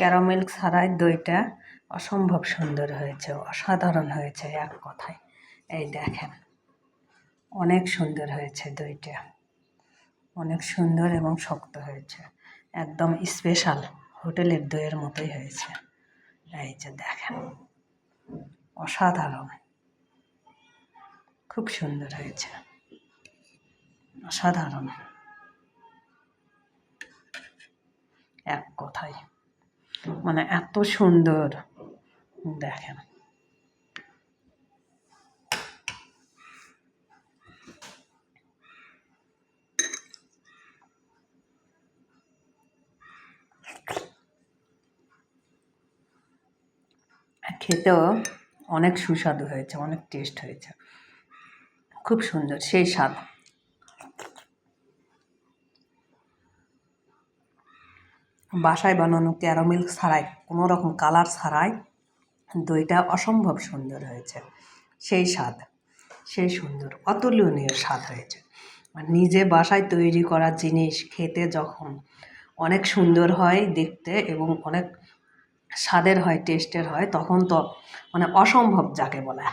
Caramel ছাড়াই দইটা অসম্ভব সুন্দর হয়েছে, অসাধারণ হয়েছে এক কথায়। এই দেখেন, অনেক সুন্দর হয়েছে দইটা। অনেক সুন্দর এবং শক্ত হয়েছে। একদম স্পেশাল হোটেলের দইয়ের মতোই হয়েছে। এই যে দেখেন, অসাধারণ। খুব সুন্দর হয়েছে। অসাধারণ। এক কথায়। মানে এত সুন্দর। দেখেন। খেতেও অনেক সুস্বাদু হয়েছে, অনেক টেস্ট হয়েছে। খুব সুন্দর, সেই স্বাদ। বাসায় বানানো ক্যারামেল ছাড়াই, কোনো রকম কালার ছাড়াই দইটা অসম্ভব সুন্দর হয়েছে। সেই স্বাদ, সেই সুন্দর, অতুলনীয় স্বাদ হয়েছে। নিজে বাসায় তৈরি করা জিনিস খেতে যখন অনেক সুন্দর হয় দেখতে এবং অনেক স্বাদের হয়, টেস্টের হয়, তখন তো মানে অসম্ভব যাকে বলে।